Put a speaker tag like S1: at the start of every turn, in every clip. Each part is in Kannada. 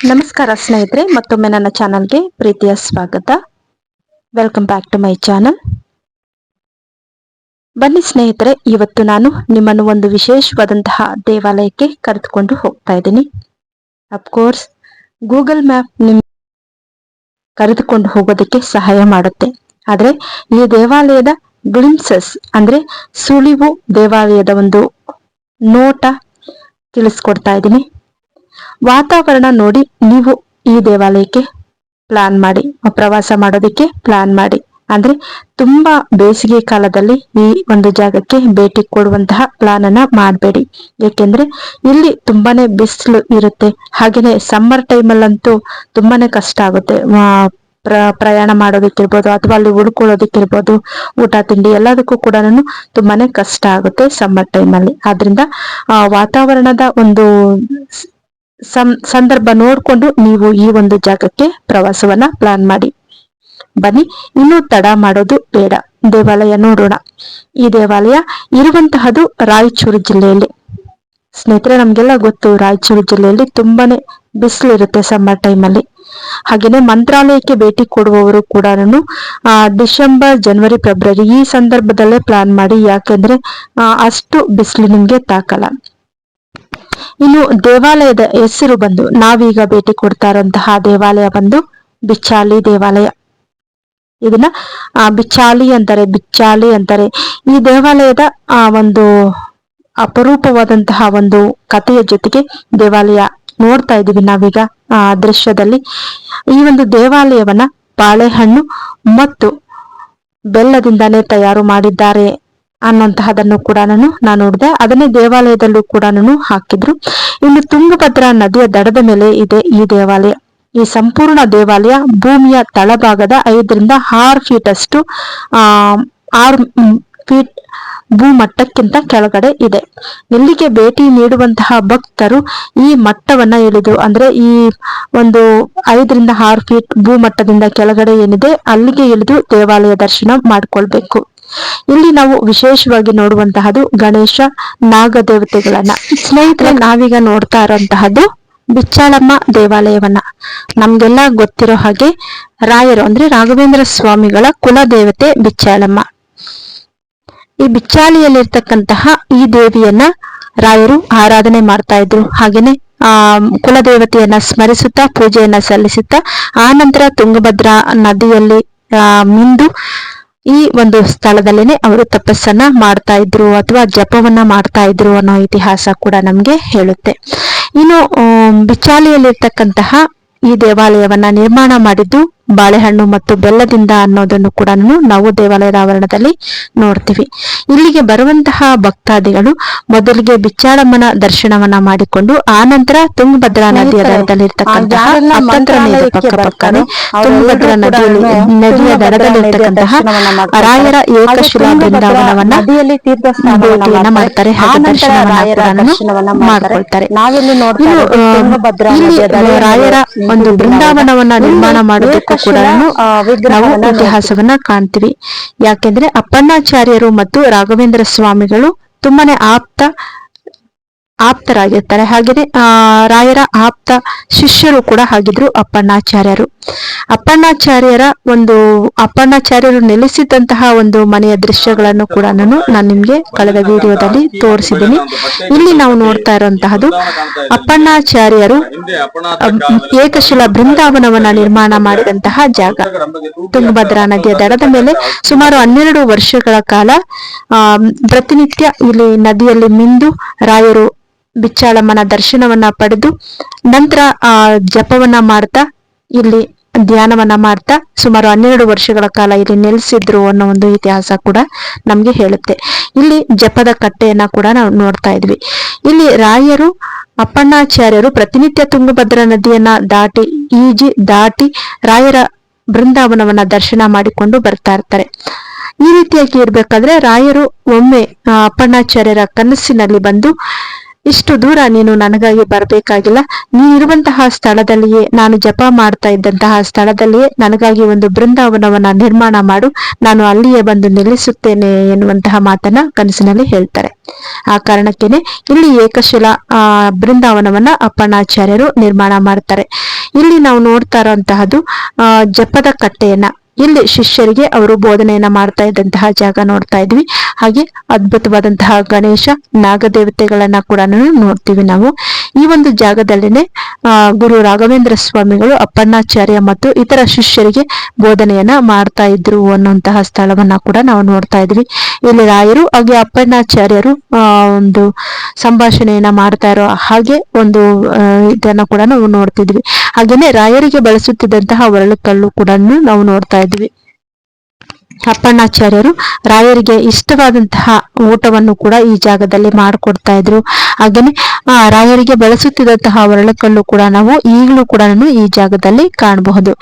S1: ನಮಸ್ಕಾರ ಸ್ನೇಹಿತರೆ, ಮತ್ತೊಮ್ಮೆ ನನ್ನ ಚಾನಲ್ಗೆ ಪ್ರೀತಿಯ ಸ್ವಾಗತ. Welcome back to my channel ಬನ್ನಿ ಸ್ನೇಹಿತರೆ, ಇವತ್ತು ನಾನು ನಿಮ್ಮನ್ನು ಒಂದು ವಿಶೇಷವಾದಂತಹ ದೇವಾಲಯಕ್ಕೆ ಕರೆದುಕೊಂಡು ಹೋಗ್ತಾ ಇದ್ದೀನಿ. ಅಫ್ಕೋರ್ಸ್ ಗೂಗಲ್ ಮ್ಯಾಪ್ ನಿಮ್ ಕರೆದುಕೊಂಡು ಹೋಗೋದಕ್ಕೆ ಸಹಾಯ ಮಾಡುತ್ತೆ. ಆದರೆ, ಈ ದೇವಾಲಯದ ಗ್ಲಿಮ್ಸಸ್ ಅಂದ್ರೆ ಸುಳಿವು ದೇವಾಲಯದ ಒಂದು ನೋಟ ತಿಳಿಸ್ಕೊಡ್ತಾ ಇದ್ದೀನಿ. ವಾತಾವರಣ ನೋಡಿ, ನೀವು ಈ ದೇವಾಲಯಕ್ಕೆ ಪ್ಲಾನ್ ಮಾಡಿ, ಪ್ರವಾಸ ಮಾಡೋದಕ್ಕೆ ಪ್ಲಾನ್ ಮಾಡಿ. ಅಂದ್ರೆ ತುಂಬಾ ಬೇಸಿಗೆ ಕಾಲದಲ್ಲಿ ಈ ಒಂದು ಜಾಗಕ್ಕೆ ಭೇಟಿ ಕೊಡುವಂತಹ ಪ್ಲಾನ್ ಅನ್ನ ಮಾಡಬೇಡಿ. ಏಕೆಂದ್ರೆ ಇಲ್ಲಿ ತುಂಬಾನೇ ಬಿಸಿಲು ಇರುತ್ತೆ. ಹಾಗೇನೆ ಸಮ್ಮರ್ ಟೈಮಲ್ಲಂತೂ ತುಂಬಾನೇ ಕಷ್ಟ ಆಗುತ್ತೆ. ಪ್ರ, ಪ್ರಯಾಣ ಮಾಡೋದಕ್ಕಿರ್ಬೋದು ಅಥವಾ ಅಲ್ಲಿ ಉಳ್ಕೊಳ್ಳೋದಕ್ಕಿರ್ಬೋದು, ಊಟ, ತಿಂಡಿ ಎಲ್ಲದಕ್ಕೂ ಕೂಡ ತುಂಬಾನೇ ಕಷ್ಟ ಆಗುತ್ತೆ ಸಮ್ಮರ್ ಟೈಮಲ್ಲಿ ಆದ್ರಿಂದ ವಾತಾವರಣದ ಒಂದು ಸಂದರ್ಭ ನೋಡಿಕೊಂಡು ನೀವು ಈ ಒಂದು ಜಾಗಕ್ಕೆ ಪ್ರವಾಸವನ್ನ ಪ್ಲಾನ್ ಮಾಡಿ. ಬನ್ನಿ, ಇನ್ನೂ ತಡ ಮಾಡೋದು ಬೇಡ. ದೇವಾಲಯ ನೋಡೋಣ. ಈ ದೇವಾಲಯ ಇರುವಂತಹದು ರಾಯಚೂರು ಜಿಲ್ಲೆಯಲ್ಲಿ. ಸ್ನೇಹಿತರೆ, ನಮ್ಗೆಲ್ಲ ಗೊತ್ತು, ರಾಯಚೂರು ಜಿಲ್ಲೆಯಲ್ಲಿ ತುಂಬಾನೇ ಬಿಸಿಲು ಇರುತ್ತೆ ಸಮ್ಮರ್ ಟೈಮಲ್ಲಿ ಹಾಗೇನೆ ಮಂತ್ರಾಲಯಕ್ಕೆ ಭೇಟಿ ಕೊಡುವವರು ಕೂಡ ಡಿಸೆಂಬರ್, ಜನವರಿ, ಫೆಬ್ರವರಿ ಈ ಸಂದರ್ಭದಲ್ಲೇ ಪ್ಲಾನ್ ಮಾಡಿ. ಯಾಕೆಂದ್ರೆ ಅಷ್ಟು ಬಿಸಿಲು ನಿಮ್ಗೆ ತಾಕಲ್ಲ. ಇನ್ನು ದೇವಾಲಯದ ಹೆಸರು ಬಂದು ನಾವೀಗ ಭೇಟಿ ಕೊಡ್ತಾ ಇರುವಂತಹ ದೇವಾಲಯ ಬಂದು ಬಿಚ್ಚಾಲಿ ದೇವಾಲಯ. ಇದನ್ನ, ಆ, ಬಿಚ್ಚಾಲಿ ಅಂತಾರೆ ಬಿಚ್ಚಾಲಿ ಅಂತಾರೆ ಈ ದೇವಾಲಯದ, ಆ, ಒಂದು ಅಪರೂಪವಾದಂತಹ ಒಂದು ಕಥೆಯ ಜೊತೆಗೆ ದೇವಾಲಯ ನೋಡ್ತಾ ಇದೀವಿ ನಾವೀಗ, ಆ, ದೃಶ್ಯದಲ್ಲಿ. ಈ ಒಂದು ದೇವಾಲಯವನ್ನ ಬಾಳೆಹಣ್ಣು ಮತ್ತು ಬೆಲ್ಲದಿಂದಾನೇ ತಯಾರು ಮಾಡಿದ್ದಾರೆ. ಅನ್ನುವಂತಹದನ್ನು ಕೂಡ ನಾನು ನಾನು ನೋಡಿದೆ. ಅದನ್ನೇ ದೇವಾಲಯದಲ್ಲೂ ಕೂಡ ನಾನು ಹಾಕಿದ್ರು. ಇನ್ನು ತುಂಗಭದ್ರಾ ನದಿಯ ದಡದ ಮೇಲೆ ಇದೆ ಈ ದೇವಾಲಯ. ಈ ಸಂಪೂರ್ಣ ದೇವಾಲಯ ಭೂಮಿಯ ತಳಭಾಗದ ಐದರಿಂದ ಆರು ಫೀಟ್ ಅಷ್ಟು, ಆ, ಆರು ಫೀಟ್ ಭೂಮಟ್ಟಕ್ಕಿಂತ ಕೆಳಗಡೆ ಇದೆ. ಇಲ್ಲಿಗೆ ಭೇಟಿ ನೀಡುವಂತಹ ಭಕ್ತರು ಈ ಮಟ್ಟವನ್ನ ಇಳಿದು ಅಂದ್ರೆ ಈ ಒಂದು ಐದರಿಂದ ಆರು ಫೀಟ್ ಭೂಮಟ್ಟದಿಂದ ಕೆಳಗಡೆ ಏನಿದೆ ಅಲ್ಲಿಗೆ ಇಳಿದು ದೇವಾಲಯ ದರ್ಶನ ಮಾಡ್ಕೊಳ್ಬೇಕು. ಇಲ್ಲಿ ನಾವು ವಿಶೇಷವಾಗಿ ನೋಡುವಂತಹದ್ದು ಗಣೇಶ ನಾಗದೇವತೆಗಳನ್ನ. ಸ್ನೇಹಿತರೆ, ನಾವೀಗ ನೋಡ್ತಾ ಇರೋಂತಹದ್ದು ಬಿಚ್ಚಾಳಮ್ಮ ದೇವಾಲಯವನ್ನ. ನಮ್ಗೆಲ್ಲ ಗೊತ್ತಿರೋ ಹಾಗೆ ರಾಯರು ಅಂದ್ರೆ ರಾಘವೇಂದ್ರ ಸ್ವಾಮಿಗಳ ಕುಲ ದೇವತೆ ಬಿಚ್ಚಾಳಮ್ಮ. ಈ ಬಿಚ್ಚಾಳಿಯಲ್ಲಿರ್ತಕ್ಕಂತಹ ಈ ದೇವಿಯನ್ನ ರಾಯರು ಆರಾಧನೆ ಮಾಡ್ತಾ ಇದ್ರು. ಹಾಗೇನೆ, ಆ, ಕುಲದೇವತೆಯನ್ನ ಸ್ಮರಿಸುತ್ತಾ, ಪೂಜೆಯನ್ನ ಸಲ್ಲಿಸುತ್ತಾ, ಆ ನಂತರ ತುಂಗಭದ್ರಾ ನದಿಯಲ್ಲಿ, ಆ, ಮಿಂದು ಈ ಒಂದು ಸ್ಥಳದಲ್ಲೇನೆ ಅವರು ತಪಸ್ಸನ್ನ ಮಾಡ್ತಾ ಇದ್ರು ಅಥವಾ ಜಪವನ್ನ ಮಾಡ್ತಾ ಇದ್ರು ಅನ್ನೋ ಇತಿಹಾಸ ಕೂಡ ನಮ್ಗೆ ಹೇಳುತ್ತೆ. ಇನ್ನು ಬಿಚಾಲಿಯಲ್ಲಿರ್ತಕ್ಕಂತಹ ಈ ದೇವಾಲಯವನ್ನ ನಿರ್ಮಾಣ ಮಾಡಿದ್ದು ಬಾಳೆಹಣ್ಣು ಮತ್ತು ಬೆಲ್ಲದಿಂದ ಅನ್ನೋದನ್ನು ಕೂಡ ನಾವು ದೇವಾಲಯದ ಆವರಣದಲ್ಲಿ ನೋಡ್ತೀವಿ. ಇಲ್ಲಿಗೆ ಬರುವಂತಹ ಭಕ್ತಾದಿಗಳು ಮೊದಲಿಗೆ ಬಿಚ್ಚಾಳಮ್ಮನ ದರ್ಶನವನ್ನ ಮಾಡಿಕೊಂಡು ಆ ನಂತರ ತುಂಗಭದ್ರಾ ನದಿಯ ದಡದಲ್ಲಿರ್ತಕ್ಕಂತಹ ತುಂಗಭದ್ರಾ ನದಿಯಲ್ಲಿ ನದಿಯ ದಡದಲ್ಲಿರ್ತಕ್ಕಂತಹ ರಾಯರ ಏಕಶಿಲಾ ಬೃಂದಾವನವನ್ನ ಭೇಟಿಯನ್ನ ಮಾಡ್ತಾರೆ. ಮಾಡ್ಕೊಳ್ತಾರೆ. ಇಲ್ಲಿ ರಾಯರ ಒಂದು ಬೃಂದಾವನವನ್ನ ನಿರ್ಮಾಣ ಮಾಡೋದಕ್ಕೂ ಕೂಡ ನಾವು ಇತಿಹಾಸವನ್ನ ಕಾಣ್ತೀವಿ. ಯಾಕೆಂದ್ರೆ ಅಪ್ಪಣ್ಣಾಚಾರ್ಯರು ಮತ್ತು ರಾಘವೇಂದ್ರ ಸ್ವಾಮಿಗಳು ತುಂಬಾನೇ ಆಪ್ತ ಆಪ್ತರಾಗಿರ್ತಾರೆ. ಆ, ರಾಯರ ಆಪ್ತ ಶಿಷ್ಯರು ಕೂಡ ಆಗಿದ್ರು ಅಪ್ಪಣ್ಣಾಚಾರ್ಯರು. ಅಪ್ಪಣ್ಣಾಚಾರ್ಯರ ಒಂದು, ಅಪ್ಪಣ್ಣಾಚಾರ್ಯರು ನೆಲೆಸಿದಂತಹ ಒಂದು ಮನೆಯ ದೃಶ್ಯಗಳನ್ನು ಕೂಡ ನಾನು ನಾನು ನಿಮ್ಗೆ ಕಳೆದ ವಿಡಿಯೋದಲ್ಲಿ ತೋರಿಸಿದ್ದೀನಿ. ಇಲ್ಲಿ ನಾವು ನೋಡ್ತಾ ಇರುವಂತಹದ್ದು, ಅಪ್ಪಣ್ಣಾಚಾರ್ಯರು ಏಕಶಿಲ ಬೃಂದಾವನವನ್ನ ನಿರ್ಮಾಣ ಮಾಡಿದಂತಹ ಜಾಗ. ತುಂಗಭದ್ರಾ ನದಿಯ ದಡದ ಮೇಲೆ ಸುಮಾರು ಹನ್ನೆರಡು ವರ್ಷಗಳ ಕಾಲ ಪ್ರತಿನಿತ್ಯ ಇಲ್ಲಿ ನದಿಯಲ್ಲಿ ಮಿಂದು ರಾಯರು ಬಿಚ್ಚಾಳಮ್ಮನ ದರ್ಶನವನ್ನ ಪಡೆದು ನಂತರ ಆ ಜಪವನ್ನ ಮಾಡ್ತಾ, ಇಲ್ಲಿ ಧ್ಯಾನವನ್ನ ಮಾಡ್ತಾ ಸುಮಾರು ಹನ್ನೆರಡು ವರ್ಷಗಳ ಕಾಲ ಇಲ್ಲಿ ನೆಲೆಸಿದ್ರು ಅನ್ನೋ ಒಂದು ಇತಿಹಾಸ ಕೂಡ ನಮ್ಗೆ ಹೇಳುತ್ತೆ. ಇಲ್ಲಿ ಜಪದ ಕಟ್ಟೆಯನ್ನ ಕೂಡ ನಾವು ನೋಡ್ತಾ ಇದ್ವಿ. ಇಲ್ಲಿ ರಾಯರು, ಅಪ್ಪಣ್ಣಾಚಾರ್ಯರು ಪ್ರತಿನಿತ್ಯ ತುಂಗಭದ್ರಾ ನದಿಯನ್ನ ದಾಟಿ, ಈಜಿ ದಾಟಿ ರಾಯರ ಬೃಂದಾವನವನ್ನ ದರ್ಶನ ಮಾಡಿಕೊಂಡು ಬರ್ತಾ ಇರ್ತಾರೆ. ಈ ರೀತಿಯಾಗಿ ಇರ್ಬೇಕಾದ್ರೆ ರಾಯರು ಒಮ್ಮೆ ಅಪ್ಪಣ್ಣಾಚಾರ್ಯರ ಕನಸಿನಲ್ಲಿ ಬಂದು ಇಷ್ಟು ದೂರ ನೀನು ನನಗಾಗಿ ಬರಬೇಕಾಗಿಲ್ಲ. ನೀನಿರುವಂತಹ ಸ್ಥಳದಲ್ಲಿಯೇ ನಾನು ಜಪ ಮಾಡ್ತಾ ಇದ್ದಂತಹ ಸ್ಥಳದಲ್ಲಿಯೇ ನನಗಾಗಿ ಒಂದು ಬೃಂದಾವನವನ್ನ ನಿರ್ಮಾಣ ಮಾಡು. ನಾನು ಅಲ್ಲಿಯೇ ಬಂದು ನಿಲ್ಲಿಸುತ್ತೇನೆ ಎನ್ನುವಂತಹ ಮಾತನ್ನ ಕನಸಿನಲ್ಲಿ ಹೇಳ್ತಾರೆ. ಆ ಕಾರಣಕ್ಕೇನೆ ಇಲ್ಲಿ ಏಕಶಿಲ, ಆ, ಬೃಂದಾವನವನ್ನ ಅಪ್ಪಣ್ಣಾಚಾರ್ಯರು ನಿರ್ಮಾಣ ಮಾಡ್ತಾರೆ. ಇಲ್ಲಿ ನಾವು ನೋಡ್ತಾ ಇರುವಂತಹದ್ದು ಜಪದ ಕಟ್ಟೆಯನ್ನ. ಇಲ್ಲಿ ಶಿಷ್ಯರಿಗೆ ಅವರು ಬೋಧನೆಯನ್ನ ಮಾಡ್ತಾ ಇದ್ದಂತಹ ಜಾಗ ನೋಡ್ತಾ ಇದ್ವಿ. ಹಾಗೆ ಅದ್ಭುತವಾದಂತಹ ಗಣೇಶ ನಾಗದೇವತೆಗಳನ್ನ ಕೂಡ ನೋಡ್ತೀವಿ ನಾವು. ಈ ಒಂದು ಜಾಗದಲ್ಲಿನೇ ಗುರು ರಾಘವೇಂದ್ರ ಸ್ವಾಮಿಗಳು, ಅಪ್ಪಣ್ಣಾಚಾರ್ಯ ಮತ್ತು ಇತರ ಶಿಷ್ಯರಿಗೆ ಬೋಧನೆಯನ್ನ ಮಾಡ್ತಾ ಇದ್ರು ಅನ್ನುವಂತಹ ಸ್ಥಳವನ್ನ ಕೂಡ ನಾವು ನೋಡ್ತಾ ಇದ್ವಿ. ಇಲ್ಲಿ ರಾಯರು, ಹಾಗೆ ಅಪ್ಪಣ್ಣಾಚಾರ್ಯರು ಒಂದು ಸಂಭಾಷಣೆಯನ್ನ ಮಾಡ್ತಾ ಇರೋ ಹಾಗೆ ಒಂದು ಇದನ್ನ ಕೂಡ ನಾವು ನೋಡ್ತಿದ್ವಿ. ಹಾಗೇನೆ ರಾಯರಿಗೆ ಬಳಸುತ್ತಿದ್ದಂತಹ ಒರಳು ಕಲ್ಲು ಕೂಡ ನಾವು ನೋಡ್ತಾ ಇದ್ವಿ. ಅಪ್ಪಣ್ಣಾಚಾರ್ಯರು ರಾಯರಿಗೆ ಇಷ್ಟವಾದಂತಹ ಊಟವನ್ನು ಕೂಡ ಈ ಜಾಗದಲ್ಲಿ ಮಾಡಿಕೊಡ್ತಾ ಇದ್ರು. ಹಾಗೇನೆ, ಆ, ರಾಯರಿಗೆ ಬಳಸುತ್ತಿದ್ದಂತಹ ಒರಳಕಲ್ಲು ಕೂಡ ನಾವು ಈಗಲೂ ಕೂಡ ಈ ಜಾಗದಲ್ಲಿ ಕಾಣಬಹುದು.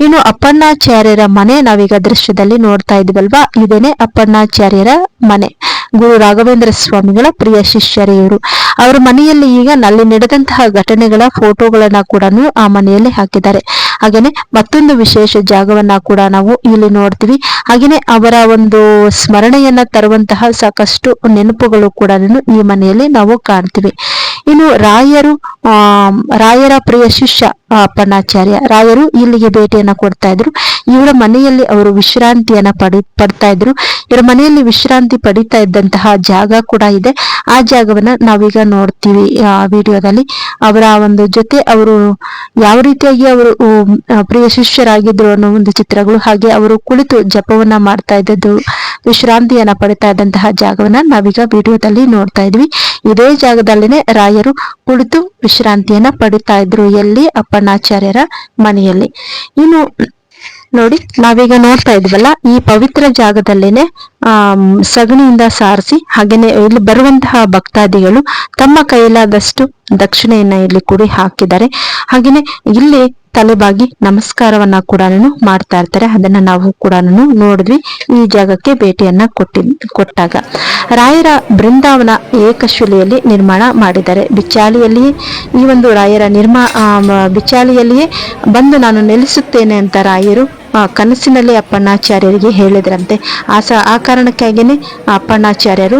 S1: ಇನ್ನು ಅಪ್ಪಣ್ಣಾಚಾರ್ಯರ ಮನೆ ನಾವೀಗ ದೃಶ್ಯದಲ್ಲಿ ನೋಡ್ತಾ ಇದ್ವಲ್ವಾ? ಇದೇನೆ ಅಪ್ಪಣ್ಣಾಚಾರ್ಯರ ಮನೆ. ಗುರು ರಾಘವೇಂದ್ರ ಸ್ವಾಮಿಗಳ ಪ್ರಿಯ ಶಿಷ್ಯರೇ ಇವರು ಅವರ ಮನೆಯಲ್ಲಿ ಈಗ ನಲ್ಲಿ ನಡೆದಂತಹ ಘಟನೆಗಳ ಫೋಟೋಗಳನ್ನ ಕೂಡ ಆ ಮನೆಯಲ್ಲಿ ಹಾಕಿದ್ದಾರೆ. ಹಾಗೇನೆ ಮತ್ತೊಂದು ವಿಶೇಷ ಜಾಗವನ್ನ ಕೂಡ ನಾವು ಇಲ್ಲಿ ನೋಡ್ತೀವಿ. ಹಾಗೇನೆ ಅವರ ಒಂದು ಸ್ಮರಣೆಯನ್ನ ತರುವಂತಹ ಸಾಕಷ್ಟು ನೆನಪುಗಳು ಕೂಡ ಈ ಮನೆಯಲ್ಲಿ ನಾವು ಕಾಣ್ತೀವಿ. ಇನ್ನು ರಾಯರು ರಾಯರ ಪ್ರಿಯ ಶಿಷ್ಯ ಅಪ್ಪಣ್ಣಾಚಾರ್ಯ ರಾಯರು ಇಲ್ಲಿಗೆ ಭೇಟಿಯನ್ನ ಕೊಡ್ತಾ ಇದ್ರು. ಇವರ ಮನೆಯಲ್ಲಿ ಅವರು ವಿಶ್ರಾಂತಿಯನ್ನ ಪಡಿ, ಪಡ್ತಾ ಇದ್ರು. ಇವರ ಮನೆಯಲ್ಲಿ ವಿಶ್ರಾಂತಿ ಪಡಿತಾ ಇದ್ದಂತಹ ಜಾಗ ಕೂಡ ಇದೆ. ಆ ಜಾಗವನ್ನ ನಾವೀಗ ನೋಡ್ತೀವಿ, ಆ ವಿಡಿಯೋದಲ್ಲಿ. ಅವರ ಒಂದು ಜೊತೆ ಅವರು ಯಾವ ರೀತಿಯಾಗಿ ಅವರು ಪ್ರಿಯ ಶಿಷ್ಯರಾಗಿದ್ರು ಅನ್ನೋ ಒಂದು ಚಿತ್ರಗಳು, ಹಾಗೆ ಅವರು ಕುಳಿತು ಜಪವನ್ನ ಮಾಡ್ತಾ ಇದ್ದದ್ದು, ವಿಶ್ರಾಂತಿಯನ್ನ ಪಡಿತಾ ಇದ್ದಂತಹ ಜಾಗವನ್ನ ನಾವೀಗ ವಿಡಿಯೋದಲ್ಲಿ ನೋಡ್ತಾ ಇದ್ವಿ. ಇದೇ ಜಾಗದಲ್ಲಿನೇ ರಾಯರು ಕುಳಿತು ವಿಶ್ರಾಂತಿಯನ್ನ ಪಡಿತಾ ಇದ್ರು. ಎಲ್ಲಿ ಅಪ್ಪಣ್ಣಾಚಾರ್ಯರ ಮನೆಯಲ್ಲಿ. ಇನ್ನು ನೋಡಿ, ನಾವೀಗ ನೋಡ್ತಾ ಇದ್ವಲ್ಲ, ಈ ಪವಿತ್ರ ಜಾಗದಲ್ಲೇನೆ, ಆ, ಸಗಣಿಯಿಂದ ಸಾರಿಸಿ, ಹಾಗೇನೆ ಇಲ್ಲಿ ಬರುವಂತಹ ಭಕ್ತಾದಿಗಳು ತಮ್ಮ ಕೈಲಾದಷ್ಟು ದಕ್ಷಿಣೆಯನ್ನ ಇಲ್ಲಿ ಕುಡಿ ಹಾಕಿದ್ದಾರೆ ಹಾಗೇನೆ ಇಲ್ಲಿ ತಲೆಬಾಗಿ ನಮಸ್ಕಾರವನ್ನ ಕೂಡ ಮಾಡ್ತಾ ಇರ್ತಾರೆ. ಅದನ್ನ ನಾವು ಕೂಡ ನೋಡಿದ್ವಿ. ಈ ಜಾಗಕ್ಕೆ ಭೇಟಿಯನ್ನ ಕೊಟ್ಟಿ ಕೊಟ್ಟಾಗ. ರಾಯರ ಬೃಂದಾವನ ಏಕಶಿಲೆಯಲ್ಲಿ ನಿರ್ಮಾಣ ಮಾಡಿದ್ದಾರೆ. ಬಿಚ್ಚಾಲಿಯಲ್ಲಿಯೇ ಈ ಒಂದು ರಾಯರ ನಿರ್ಮಾ ಬಿಚ್ಚಾಲಿಯಲ್ಲಿಯೇ ಬಂದು ನಾನು ನೆಲೆಸುತ್ತೇನೆ ಅಂತ ರಾಯರು ಕನಸಿನಲ್ಲಿ ಅಪ್ಪಣ್ಣಾಚಾರ್ಯರಿಗೆ ಹೇಳಿದ್ರಂತೆ. ಆ ಸ, ಆ ಕಾರಣಕ್ಕಾಗಿಯೇ ಅಪ್ಪಣ್ಣಾಚಾರ್ಯರು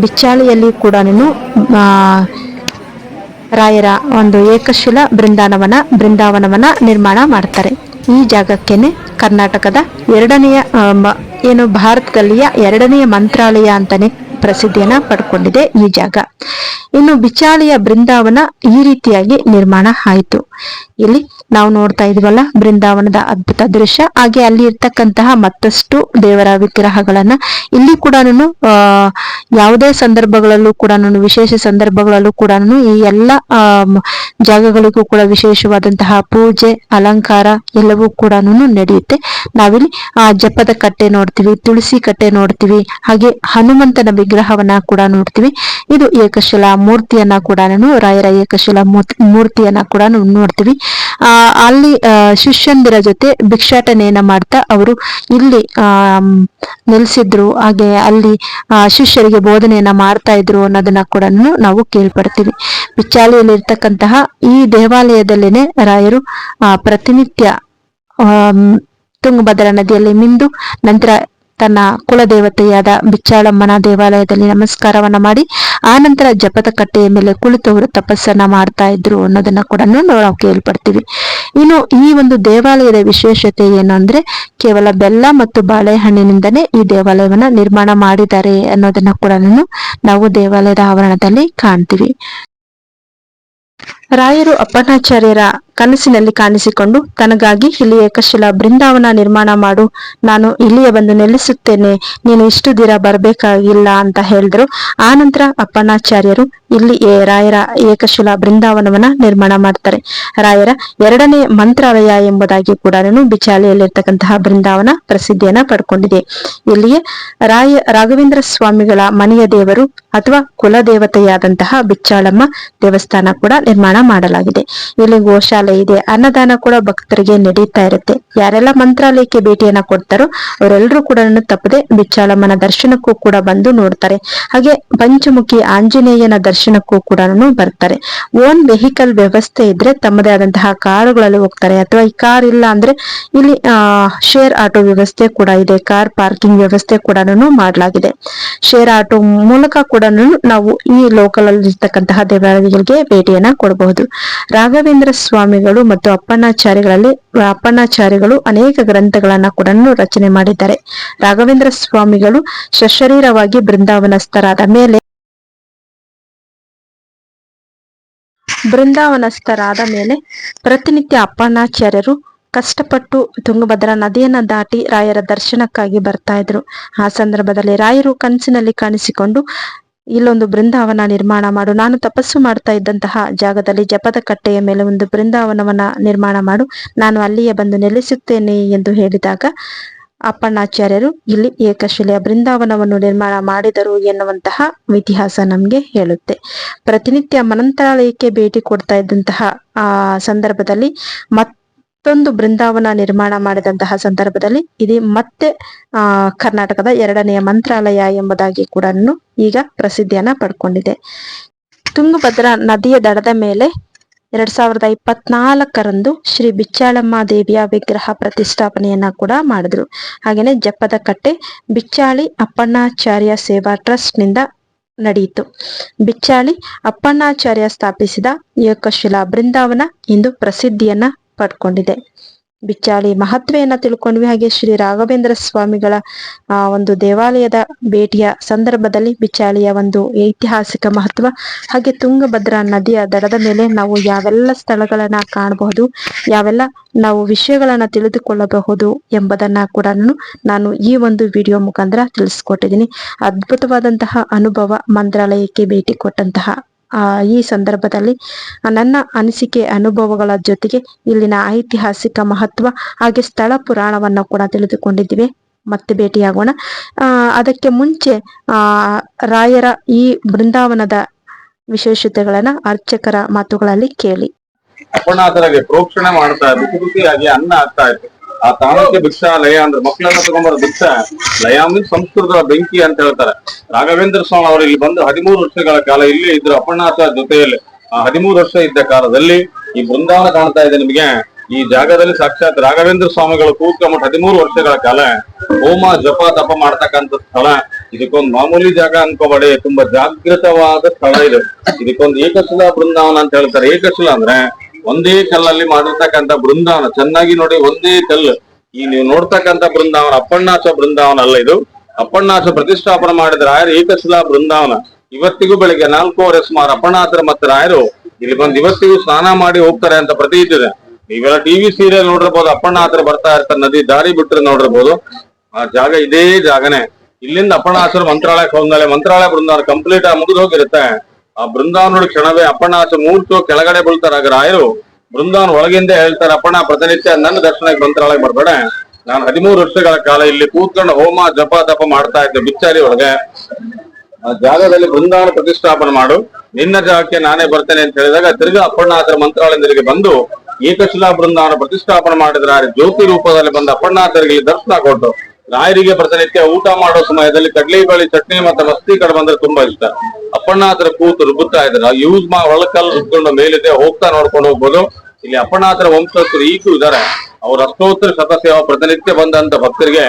S1: ಬಿಚ್ಚಾಳಿಯಲ್ಲಿ ಕೂಡ ರಾಯರ ಒಂದು ಏಕಶಿಲ ಬೃಂದಾವನ ಬೃಂದಾವನವನ್ನ ನಿರ್ಮಾಣ ಮಾಡ್ತಾರೆ. ಈ ಜಾಗಕ್ಕೇನೆ ಕರ್ನಾಟಕದ ಎರಡನೆಯ ಏನು ಭಾರತದಲ್ಲಿಯ ಎರಡನೆಯ ಮಂತ್ರಾಲಯ ಅಂತಾನೆ ಪ್ರಸಿದ್ಧಿಯನ್ನ ಪಡ್ಕೊಂಡಿದೆ ಈ ಜಾಗ. ಇನ್ನು ಬಿಚಾಳಿಯ ಬೃಂದಾವನ ಈ ರೀತಿಯಾಗಿ ನಿರ್ಮಾಣ ಆಯಿತು. ಇಲ್ಲಿ ನಾವು ನೋಡ್ತಾ ಇದೀವಲ್ಲ, ಬೃಂದಾವನದ ಅದ್ಭುತ ದೃಶ್ಯ. ಹಾಗೆ ಅಲ್ಲಿ ಇರ್ತಕ್ಕಂತಹ ಮತ್ತಷ್ಟು ದೇವರ ವಿಗ್ರಹಗಳನ್ನ ಇಲ್ಲಿ ಕೂಡ ಯಾವುದೇ ಸಂದರ್ಭಗಳಲ್ಲೂ ಕೂಡ ವಿಶೇಷ ಸಂದರ್ಭಗಳಲ್ಲೂ ಕೂಡ ಈ ಎಲ್ಲ ಜಾಗಗಳಿಗೂ ಕೂಡ ವಿಶೇಷವಾದಂತಹ ಪೂಜೆ, ಅಲಂಕಾರ ಎಲ್ಲವೂ ಕೂಡ ನಡೆಯುತ್ತೆ. ನಾವಿಲ್ಲಿ, ಆ, ಜಪದ ಕಟ್ಟೆ ನೋಡ್ತೀವಿ, ತುಳಸಿ ಕಟ್ಟೆ ನೋಡ್ತೀವಿ, ಹಾಗೆ ಹನುಮಂತನ ವಿಗ್ರಹವನ್ನ ಕೂಡ ನೋಡ್ತೀವಿ. ಇದು ಏಕಶಿಲಾ ಮೂರ್ತಿಯನ್ನ ಕೂಡ ರಾಯರ ಏಕಶಿಲಾ ಮೂರ್ತಿಯನ್ನ ಕೂಡ ನೋಡ್ತೀವಿ ಆ, ಅಲ್ಲಿ ಶಿಷ್ಯಂದಿರ ಜೊತೆ ಭಿಕ್ಷಾಟನೆಯನ್ನ ಮಾಡ್ತಾ ಅವರು ಇಲ್ಲಿ ನೆಲೆಸಿದ್ರು. ಹಾಗೆ ಅಲ್ಲಿ ಶಿಷ್ಯರಿಗೆ ಬೋಧನೆಯನ್ನ ಮಾಡ್ತಾ ಇದ್ರು ಅನ್ನೋದನ್ನ ಕೂಡ ನಾವು ಕೇಳ್ಪಡ್ತೀವಿ. ಬಿಚ್ಚಾಲಿಯಲ್ಲಿ ಇರ್ತಕ್ಕಂತಹ ಈ ದೇವಾಲಯದಲ್ಲೇನೆ ರಾಯರು ಪ್ರತಿನಿತ್ಯ ತುಂಗಭದ್ರಾ ನದಿಯಲ್ಲಿ ಮಿಂದು ನಂತರ ತನ್ನ ಕುಲದೇವತೆಯಾದ ಬಿಚ್ಚಾಳಮ್ಮನ ದೇವಾಲಯದಲ್ಲಿ ನಮಸ್ಕಾರವನ್ನ ಮಾಡಿ, ಆ ನಂತರ ಜಪದ ಕಟ್ಟೆಯ ಮೇಲೆ ಕುಳಿತು ಅವರು ತಪಸ್ಸನ್ನ ಮಾಡ್ತಾ ಇದ್ರು ಅನ್ನೋದನ್ನ ಕೂಡ ನಾವು ಕೇಳ್ಪಡ್ತೀವಿ. ಇನ್ನು ಈ ಒಂದು ದೇವಾಲಯದ ವಿಶೇಷತೆ ಏನು ಅಂದ್ರೆ, ಕೇವಲ ಬೆಲ್ಲ ಮತ್ತು ಬಾಳೆಹಣ್ಣಿನಿಂದನೇ ಈ ದೇವಾಲಯವನ್ನ ನಿರ್ಮಾಣ ಮಾಡಿದ್ದಾರೆ ಅನ್ನೋದನ್ನ ಕೂಡ ನಾವು ದೇವಾಲಯದ ಆವರಣದಲ್ಲಿ ಕಾಣ್ತೀವಿ. ರಾಯರು ಅಪ್ಪಣಾಚಾರ್ಯರ ಕನಸಿನಲ್ಲಿ ಕಾಣಿಸಿಕೊಂಡು ತನಗಾಗಿ ಇಲ್ಲಿ ಏಕಶಿಲಾ ಬೃಂದಾವನ ನಿರ್ಮಾಣ ಮಾಡು. ನಾನು ಇಲ್ಲಿಯೇ ಬಂದು ನೆಲೆಸುತ್ತೇನೆ. ನೀನು ಇಷ್ಟು ದಿನ ಬರಬೇಕಾಗಿಲ್ಲ ಅಂತ ಹೇಳಿದ್ರು. ಆ ನಂತರ ಅಪ್ಪಣಾಚಾರ್ಯರು ಇಲ್ಲಿ ರಾಯರ ಏಕಶಿಲಾ ಬೃಂದಾವನವನ್ನ ನಿರ್ಮಾಣ ಮಾಡ್ತಾರೆ. ರಾಯರ ಎರಡನೇ ಮಂತ್ರಾಲಯ ಎಂಬುದಾಗಿ ಕೂಡ ಬಿಚಾಲಿಯಲ್ಲಿರ್ತಕ್ಕಂತಹ ಬೃಂದಾವನ ಪ್ರಸಿದ್ಧಿಯನ್ನ ಪಡ್ಕೊಂಡಿದೆ. ಇಲ್ಲಿಯೇ ರಾಯ ರಾಘವೇಂದ್ರ ಸ್ವಾಮಿಗಳ ಮನೆಯ ದೇವರು ಅಥವಾ ಕುಲದೇವತೆಯಾದಂತಹ ಬಿಚ್ಚಾಳಮ್ಮ ದೇವಸ್ಥಾನ ಕೂಡ ನಿರ್ಮಾಣ ಮಾಡಲಾಗಿದೆ. ಇಲ್ಲಿ ಗೋಶಾಲೆ ಇದೆ. ಅನ್ನದಾನ ಕೂಡ ಭಕ್ತರಿಗೆ ನಡೀತಾ ಇರುತ್ತೆ. ಯಾರೆಲ್ಲ ಮಂತ್ರಾಲಯಕ್ಕೆ ಭೇಟಿಯನ್ನ ಕೊಡ್ತಾರೋ ಅವರೆಲ್ಲರೂ ಕೂಡ ತಪ್ಪದೆ ಬಿಚ್ಚಾಲಮ್ಮನ ದರ್ಶನಕ್ಕೂ ಕೂಡ ಬಂದು ನೋಡ್ತಾರೆ. ಹಾಗೆ ಪಂಚಮುಖಿ ಆಂಜನೇಯನ ದರ್ಶನಕ್ಕೂ ಕೂಡ ಬರ್ತಾರೆ. ಓನ್ ವೆಹಿಕಲ್ ವ್ಯವಸ್ಥೆ ಇದ್ರೆ ತಮ್ಮದೇ ಆದಂತಹ ಕಾರುಗಳಲ್ಲಿ ಹೋಗ್ತಾರೆ. ಅಥವಾ ಈ ಕಾರ್ ಇಲ್ಲ ಅಂದ್ರೆ ಇಲ್ಲಿ ಶೇರ್ ಆಟೋ ವ್ಯವಸ್ಥೆ ಕೂಡ ಇದೆ. ಕಾರ್ ಪಾರ್ಕಿಂಗ್ ವ್ಯವಸ್ಥೆ ಕೂಡ ಮಾಡಲಾಗಿದೆ. ಶೇರ್ ಆಟೋ ಮೂಲಕ ಕೂಡ ನಾವು ಈ ಲೋಕಲ್ ಅಲ್ಲಿ ಇರ್ತಕ್ಕಂತಹ ದೇವಾಲಯಗಳಿಗೆ ಭೇಟಿಯನ್ನ ಕೊಡಬಹುದು ರಾಘವೇಂದ್ರ ಸ್ವಾಮಿಗಳು ಮತ್ತು ಅಪ್ಪಣ್ಣಾಚಾರ್ಯಗಳಲ್ಲಿ ಅಪ್ಪಣ್ಣಾಚಾರ್ಯಗಳು ಅನೇಕ ಗ್ರಂಥಗಳನ್ನ ಕೂಡ ರಚನೆ ಮಾಡಿದ್ದಾರೆ. ರಾಘವೇಂದ್ರ ಸ್ವಾಮಿಗಳು ಸಶರೀರವಾಗಿ ಬೃಂದಾವನಸ್ಥರಾದ ಮೇಲೆ ಬೃಂದಾವನಸ್ಥರಾದ ಮೇಲೆ ಪ್ರತಿನಿತ್ಯ ಅಪ್ಪಣ್ಣಾಚಾರ್ಯರು ಕಷ್ಟಪಟ್ಟು ತುಂಗಭದ್ರಾ ನದಿಯನ್ನ ದಾಟಿ ರಾಯರ ದರ್ಶನಕ್ಕಾಗಿ ಬರ್ತಾ ಇದ್ರು. ಆ ಸಂದರ್ಭದಲ್ಲಿ ರಾಯರು ಕನಸಿನಲ್ಲಿ ಕಾಣಿಸಿಕೊಂಡು ಇಲ್ಲೊಂದು ಬೃಂದಾವನ ನಿರ್ಮಾಣ ಮಾಡು. ನಾನು ತಪಸ್ಸು ಮಾಡ್ತಾ ಇದ್ದಂತಹ ಜಾಗದಲ್ಲಿ ಜಪದ ಕಟ್ಟೆಯ ಮೇಲೆ ಒಂದು ಬೃಂದಾವನವನ್ನ ನಿರ್ಮಾಣ ಮಾಡು. ನಾನು ಅಲ್ಲಿಯೇ ಬಂದು ನೆಲೆಸುತ್ತೇನೆ ಎಂದು ಹೇಳಿದಾಗ ಅಪ್ಪಣ್ಣಾಚಾರ್ಯರು ಇಲ್ಲಿ ಏಕಶಿಲೆಯ ಬೃಂದಾವನವನ್ನು ನಿರ್ಮಾಣ ಮಾಡಿದರು ಎನ್ನುವಂತಹ ಇತಿಹಾಸ ನಮ್ಗೆ ಹೇಳುತ್ತೆ. ಪ್ರತಿನಿತ್ಯ ಮನಂತರಾಲಯಕ್ಕೆ ಭೇಟಿ ಕೊಡ್ತಾ ಇದ್ದಂತಹ ಆ ಸಂದರ್ಭದಲ್ಲಿ ಮತ್ತೊಂದು ಬೃಂದಾವನ ನಿರ್ಮಾಣ ಮಾಡಿದಂತಹ ಸಂದರ್ಭದಲ್ಲಿ ಇದು ಮತ್ತೆ, ಆ, ಕರ್ನಾಟಕದ ಎರಡನೆಯ ಮಂತ್ರಾಲಯ ಎಂಬುದಾಗಿ ಕೂಡ ಈಗ ಪ್ರಸಿದ್ಧಿಯನ್ನ ಪಡ್ಕೊಂಡಿದೆ. ತುಂಗಭದ್ರಾ ನದಿಯ ದಡದ ಮೇಲೆ ಎರಡ್ ಸಾವಿರದ ಇಪ್ಪತ್ನಾಲ್ಕರಂದು ಶ್ರೀ ಬಿಚ್ಚಾಳಮ್ಮ ದೇವಿಯ ವಿಗ್ರಹ ಪ್ರತಿಷ್ಠಾಪನೆಯನ್ನ ಕೂಡ ಮಾಡಿದ್ರು. ಹಾಗೇನೆ ಜಪ್ಪದ ಕಟ್ಟೆ ಬಿಚ್ಚಾಳಿ ಅಪ್ಪಣ್ಣಾಚಾರ್ಯ ಸೇವಾ ಟ್ರಸ್ಟ್ನಿಂದ ನಡೆಯಿತು. ಬಿಚ್ಚಾಳಿ ಅಪ್ಪಣ್ಣಾಚಾರ್ಯ ಸ್ಥಾಪಿಸಿದ ಏಕಶಿಲಾ ಬೃಂದಾವನ ಇಂದು ಪ್ರಸಿದ್ಧಿಯನ್ನ ಪಡ್ಕೊಂಡಿದೆ ಬಿಚ್ಚಾಳಿ ಮಹತ್ವೆಯನ್ನ ತಿಳ್ಕೊಂಡ್ವಿ. ಹಾಗೆ ಶ್ರೀ ರಾಘವೇಂದ್ರ ಸ್ವಾಮಿಗಳ, ಆ, ಒಂದು ದೇವಾಲಯದ ಭೇಟಿಯ ಸಂದರ್ಭದಲ್ಲಿ ಬಿಚ್ಚಾಳಿಯ ಒಂದು ಐತಿಹಾಸಿಕ ಮಹತ್ವ, ಹಾಗೆ ತುಂಗಭದ್ರಾ ನದಿಯ ದಡದ ಮೇಲೆ ನಾವು ಯಾವೆಲ್ಲ ಸ್ಥಳಗಳನ್ನ ಕಾಣಬಹುದು, ಯಾವೆಲ್ಲ ನಾವು ವಿಷಯಗಳನ್ನ ತಿಳಿದುಕೊಳ್ಳಬಹುದು ಎಂಬುದನ್ನ ಕೂಡ ನಾನು ಈ ಒಂದು ವಿಡಿಯೋ ಮುಖಾಂತರ ತಿಳಿಸ್ಕೊಟ್ಟಿದ್ದೀನಿ. ಅದ್ಭುತವಾದಂತಹ ಅನುಭವ ಮಂತ್ರಾಲಯಕ್ಕೆ ಭೇಟಿ ಕೊಟ್ಟಂತಹ ಈ ಸಂದರ್ಭದಲ್ಲಿ ನನ್ನ ಅನಿಸಿಕೆ ಅನುಭವಗಳ ಜೊತೆಗೆ ಇಲ್ಲಿನ ಐತಿಹಾಸಿಕ ಮಹತ್ವ ಹಾಗೆ ಸ್ಥಳ ಪುರಾಣವನ್ನು ಕೂಡ ತಿಳಿದುಕೊಂಡಿದ್ದೀವಿ. ಮತ್ತೆ ಭೇಟಿಯಾಗೋಣ. ಆ, ಅದಕ್ಕೆ ಮುಂಚೆ, ಆ, ರಾಯರ ಈ ಬೃಂದಾವನದ ವಿಶೇಷತೆಗಳನ್ನ ಅರ್ಚಕರ ಮಾತುಗಳಲ್ಲಿ ಕೇಳಿ.
S2: ಪ್ರೋಕ್ಷಣೆ ಮಾಡ್ತಾ ಇದ್ದು. ಅನ್ನ ಆಗ್ತಾ ಇತ್ತು. ಆ ತಾಣಕ್ಕೆ ಭಿಕ್ಷಾ ಲಯ ಅಂದ್ರೆ ಮಕ್ಕಳನ್ನ ತಗೊಂಬರೋ ಭಿಕ್ಷ. ಲಯ ಅಂದ್ರೆ ಸಂಸ್ಕೃತದ ಬೆಂಕಿ ಅಂತ ಹೇಳ್ತಾರೆ. ರಾಘವೇಂದ್ರ ಸ್ವಾಮಿ ಅವರು ಇಲ್ಲಿ ಬಂದು ಹದಿಮೂರು ವರ್ಷಗಳ ಕಾಲ ಇಲ್ಲಿ ಇದ್ರು ಅಪ್ಪಣ್ಣಾಥ ಜೊತೆಯಲ್ಲಿ. ಆ ಹದಿಮೂರು ವರ್ಷ ಇದ್ದ ಕಾಲದಲ್ಲಿ ಈ ಬೃಂದಾವನ ಕಾಣ್ತಾ ಇದೆ ನಿಮಗೆ. ಈ ಜಾಗದಲ್ಲಿ ಸಾಕ್ಷಾತ್ ರಾಘವೇಂದ್ರ ಸ್ವಾಮಿಗಳು ಕೂತ್ಕೊಂಡ್ಬಿಟ್ಟು ಹದಿಮೂರು ವರ್ಷಗಳ ಕಾಲ ಹೋಮ ಜಪ ತಪ ಮಾಡ್ತಕ್ಕಂಥ ಸ್ಥಳ. ಇದಕ್ಕೊಂದು ಮಾಮೂಲಿ ಜಾಗ ಅನ್ಕೋಬೇಡಿ, ತುಂಬಾ ಜಾಗೃತವಾದ ಸ್ಥಳ ಇದು. ಇದಕ್ಕೊಂದು ಏಕಶಿಲಾ ಬೃಂದಾವನ ಅಂತ ಹೇಳ್ತಾರೆ. ಏಕಶಿಲಾ ಅಂದ್ರೆ ಒಂದೇ ಕಲ್ಲಲ್ಲಿ ಮಾಡಿರ್ತಕ್ಕಂಥ ಬೃಂದಾವನ. ಚೆನ್ನಾಗಿ ನೋಡಿ, ಒಂದೇ ಕಲ್ಲು. ಈ ನೀವು ನೋಡ್ತಕ್ಕಂಥ ಬೃಂದಾವನ, ಅಪ್ಪಣ್ಣಾಸ ಬೃಂದಾವನ ಅಲ್ಲ ಇದು. ಅಪ್ಪಣ್ಣಾಸ ಪ್ರತಿಷ್ಠಾಪನೆ ಮಾಡಿದ ರಾಯರು ಏಕಶಿಲಾ ಬೃಂದಾವನ. ಇವತ್ತಿಗೂ ಬೆಳಿಗ್ಗೆ ನಾಲ್ಕೂವರೆ ಸುಮಾರು ಅಪ್ಪಣ್ಣಾಸರ ಮತ್ತೆ ರಾಯರು ಇಲ್ಲಿ ಬಂದು ಇವತ್ತಿಗೂ ಸ್ನಾನ ಮಾಡಿ ಹೋಗ್ತಾರೆ ಅಂತ ಪ್ರತೀತಿ ಇದೆ. ನೀವೆಲ್ಲ ಟಿವಿ ಸೀರಿಯಲ್ ನೋಡಿರ್ಬೋದು ಅಪ್ಪಣ್ಣಾಚರ ಬರ್ತಾ ಇರ್ತಾರೆ ನದಿ ದಾರಿ ಬಿಟ್ಟರೆ ನೋಡಿರ್ಬೋದು. ಆ ಜಾಗ ಇದೇ ಜಾಗನೇ. ಇಲ್ಲಿಂದ ಅಪ್ಪಣ್ಣಾಸರು ಮಂತ್ರಾಲಯಕ್ಕೆ ಹೋದ್ಮೇಲೆ ಮಂತ್ರಾಲಯ ಬೃಂದಾವನ ಕಂಪ್ಲೀಟ್ ಆಗಿ ಮುಗಿದು ಹೋಗಿರುತ್ತೆ. ಆ ಬೃಂದಾವನ ಕ್ಷಣವೇ ಅಪ್ಪಣ್ಣ ಆಚೆ ಮೂರ್ತು ಕೆಳಗಡೆ ಬೀಳ್ತಾರೆ ರಾಯರು ಬೃಂದಾವನ ಒಳಗಿಂದ ಹೇಳ್ತಾರೆ, ಅಪ್ಪಣ್ಣ, ಪ್ರತಿನಿತ್ಯ ನನ್ನ ದರ್ಶನಕ್ಕೆ ಮಂತ್ರಾಲಯ ಬರ್ಬೇಡ. ನಾನು ಹದಿಮೂರು ವರ್ಷಗಳ ಕಾಲ ಇಲ್ಲಿ ಕೂತ್ಕೊಂಡು ಹೋಮ ಜಪ ತಪ ಮಾಡ್ತಾ ಇದ್ದೆ ಬಿಚ್ಚಾರಿ ಒಳಗೆ. ಆ ಜಾಗದಲ್ಲಿ ಬೃಂದಾವನ ಪ್ರತಿಷ್ಠಾಪನೆ ಮಾಡು. ನಿನ್ನ ಜಾಗಕ್ಕೆ ನಾನೇ ಬರ್ತೇನೆ ಅಂತ ಹೇಳಿದಾಗ ತಿರ್ಗಾ ಅಪ್ಪಣ್ಣಾಥರ ಮಂತ್ರಾಲಯದಲ್ಲಿಗೆ ಬಂದು ಏಕಶಿಲಾ ಬೃಂದಾವನ ಪ್ರತಿಷ್ಠಾಪನೆ ಮಾಡಿದ್ರ ಜ್ಯೋತಿ ರೂಪದಲ್ಲಿ ಬಂದ ಅಪ್ಪಣ್ಣಾಥರಿಗೆ ಇಲ್ಲಿ ದರ್ಶನ ಕೊಟ್ಟು ರಾಯರಿಗೆ ಪ್ರತಿನಿತ್ಯ ಊಟ ಮಾಡೋ ಸಮಯದಲ್ಲಿ ಕಡಲೆಬೇಳೆ ಚಟ್ನಿ ಮತ್ತೆ ಮಸ್ತಿ ಕಡೆ ಬಂದ್ರೆ ತುಂಬಾ ಇಷ್ಟ. ಅಪ್ಪಣ್ಣ ಹತ್ರ ಕೂತು ರುಬ್ಬುತ್ತಾ ಇದ್ರ ಯೂಸ್ ಮಾ ಒಳಕಲ್ ರುಬ್ಕೊಂಡು ಮೇಲಿದೆ ಹೋಗ್ತಾ ನೋಡ್ಕೊಂಡು ಹೋಗ್ಬೋದು. ಇಲ್ಲಿ ಅಪ್ಪಣ್ಣಾಥರ ವಂಶಸ್ಥರು ಈಗೂ ಇದಾರೆ ಅವ್ರ ಅಷ್ಟೋತ್ತರ ಸದಸ್ಯ ಪ್ರತಿನಿತ್ಯ ಬಂದಂತ ಭಕ್ತರಿಗೆ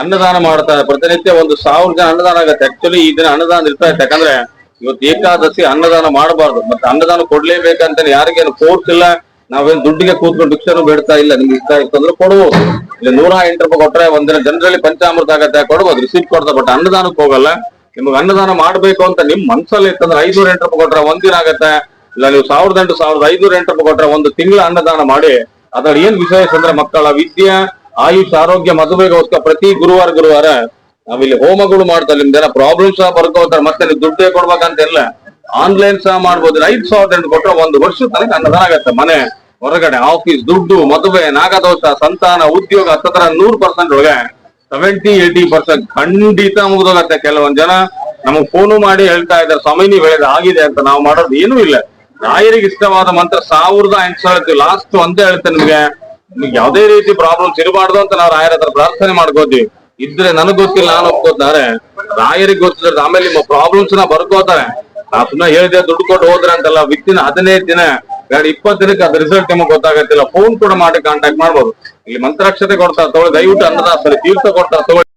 S2: ಅನ್ನದಾನ ಮಾಡ್ತಾರೆ ಪ್ರತಿನಿತ್ಯ ಒಂದು ಸಾವಿರ ಜನ ಅನ್ನದಾನ ಆಗತ್ತೆ. ಆಕ್ಚುಲಿ ಈ ದಿನ ಅನ್ನದಾನ ಇರ್ತಾ ಇತ್ತು. ಯಾಕಂದ್ರೆ ಇವತ್ತು ಏಕಾದಶಿ ಅನ್ನದಾನ ಮಾಡಬಾರ್ದು. ಮತ್ತೆ ಅನ್ನದಾನ ಕೊಡ್ಲೇಬೇಕಂತ ಯಾರಿಗೇನು ಫೋರ್ಸ್ ಇಲ್ಲ. ನಾವೇನ್ ದುಡ್ಡಿಗೆ ಕೂತ್ಕೊಂಡು ಭಿಕ್ಷನು ಬೇಡ್ತಾ ಇಲ್ಲ, ನಿಮ್ಗೆ ಇಷ್ಟ ಇತ್ತು ಅಂದ್ರೆ ಕೊಡ್ಬೋದು. ಇಲ್ಲ, ನೂರ ಎಂಟು ರೂಪಾಯಿ ಕೊಟ್ರೆ ಒಂದಿನ ಜನರಲ್ಲಿ ಪಂಚಾಮೃತ ಆಗತ್ತೆ ಕೊಡ್ಬೋದು ರಿಸೀಟ್ ಕೊಡ್ತಾ ಬಟ್ ಅನ್ನದಾನಕ್ಕೆ ಹೋಗಲ್ಲ. ನಿಮ್ಗೆ ಅನ್ನದಾನ ಮಾಡ್ಬೇಕು ಅಂತ ನಿಮ್ ಮನ್ಸಲ್ಲಿ ಇತ್ತಂದ್ರೆ ಐನೂರ ಎಂಟು ರೂಪಾಯಿ ಕೊಟ್ರೆ ಒಂದಿನ ಆಗತ್ತೆ. ಇಲ್ಲ, ನೀವು ಸಾವಿರದ ಎಂಟು ಸಾವಿರದ ಐನೂರ ಎಂಟು ರೂಪಾಯಿ ಕೊಟ್ರೆ ಒಂದು ತಿಂಗಳ ಅನ್ನದಾನ ಮಾಡಿ ಅದ್ರ ಏನ್ ವಿಶೇಷ ಅಂದ್ರೆ ಮಕ್ಕಳ ವಿದ್ಯೆ, ಆಯುಷ್, ಆರೋಗ್ಯ, ಮದುವೆಗೋಸ್ಕರ ಪ್ರತಿ ಗುರುವಾರ ಗುರುವಾರ ನಾವಿಲ್ಲಿ ಹೋಮಗಳು ಮಾಡ್ತಾರೆ ನಿಮ್ದೇನ ಪ್ರಾಬ್ಲಮ್ಸ್ ಸಹ ಬರ್ಕೋತಾರೆ, ಮತ್ತೆ ನೀವು ದುಡ್ಡೇ ಕೊಡ್ಬೇಕಂತ ಇಲ್ಲ ಆನ್ಲೈನ್ ಸಹ ಮಾಡ್ಬೋದು, ಐದ್ ಸಾವಿರದ ಎಂಟು ಕೊಟ್ರೆ ಒಂದು ವರ್ಷ ತನಕ ಅನ್ನದಾನ ಆಗತ್ತೆ ಮನೆ. ಹೊರಗಡೆ ಆಫೀಸ್ ದುಡ್ಡು, ಮದುವೆ, ನಾಗದೋಷ, ಸಂತಾನ, ಉದ್ಯೋಗ ಹತ್ತತ್ರ ನೂರ್ ಪರ್ಸೆಂಟ್ ಒಳಗೆ ಸೆವೆಂಟಿ ಏಟಿ ಪರ್ಸೆಂಟ್ ಖಂಡಿತ ಮುಗಿದೋಗತ್ತೆ. ಕೆಲವೊಂದ್ ಜನ ನಮಗ್ ಫೋನು ಮಾಡಿ ಹೇಳ್ತಾ ಇದ್ದಾರೆ ಸಮಯ ನೀವು ಹೇಳಿದ ಆಗಿದೆ ಅಂತ ನಾವು ಮಾಡೋದು ಏನೂ ಇಲ್ಲ. ರಾಯರಿಗೆ ಇಷ್ಟವಾದ ಮಂತ್ರ ಸಾವಿರದ ಎಂಟು ಸಾವಿರ ಲಾಸ್ಟ್ ಅಂತ ಹೇಳ್ತೇನೆ ನಿಮ್ಗೆ. ನಿಮ್ಗೆ ಯಾವುದೇ ರೀತಿ ಪ್ರಾಬ್ಲಮ್ಸ್ ಇರಬಾರ್ದು ಅಂತ ನಾವು ರಾಯರ ಹತ್ರ ಪ್ರಾರ್ಥನೆ ಮಾಡ್ಕೋತೀವಿ. ಇದ್ರೆ ನನಗ್ ಗೊತ್ತಿಲ್ಲ, ನಾನು ಒಪ್ಕೋತಾರೆ. ರಾಯರಿಗೆ ಗೊತ್ತಿದ್ರೆ ಆಮೇಲೆ ನಿಮ್ಮ ಪ್ರಾಬ್ಲಮ್ಸ್ನ ಬರ್ಕೋತಾರೆ. ನಾ ಹೇಳಿದೆ, ದುಡ್ಡು ಕೊಟ್ಟು ಹೋದ್ರೆ ಅಂತಲ್ಲ, ವಿತ್ತಿನ ಹದಿನೈದು ದಿನ ಎರಡು ದಿನಕ್ಕೆ ಅದ್ರ ರಿಸಲ್ಟ್ ನಿಮಗೆ ಗೊತ್ತಾಗತ್ತಿಲ್ಲ. ಫೋನ್ ಕೂಡ ಮಾಡಿ ಕಾಂಟ್ಯಾಕ್ಟ್ ಮಾಡ್ಬೋದು. ಇಲ್ಲಿ ಮಂತ್ರಾಕ್ಷತೆ ಕೊಡ್ತಾ ತಗೊಳ್ಳಿ. ದಯವಿಟ್ಟು ಅನ್ನದಾಸರಿ, ತೀರ್ಥ ಕೊಡ್ತಾರೆ ತಗೊಳ್ಳಿ.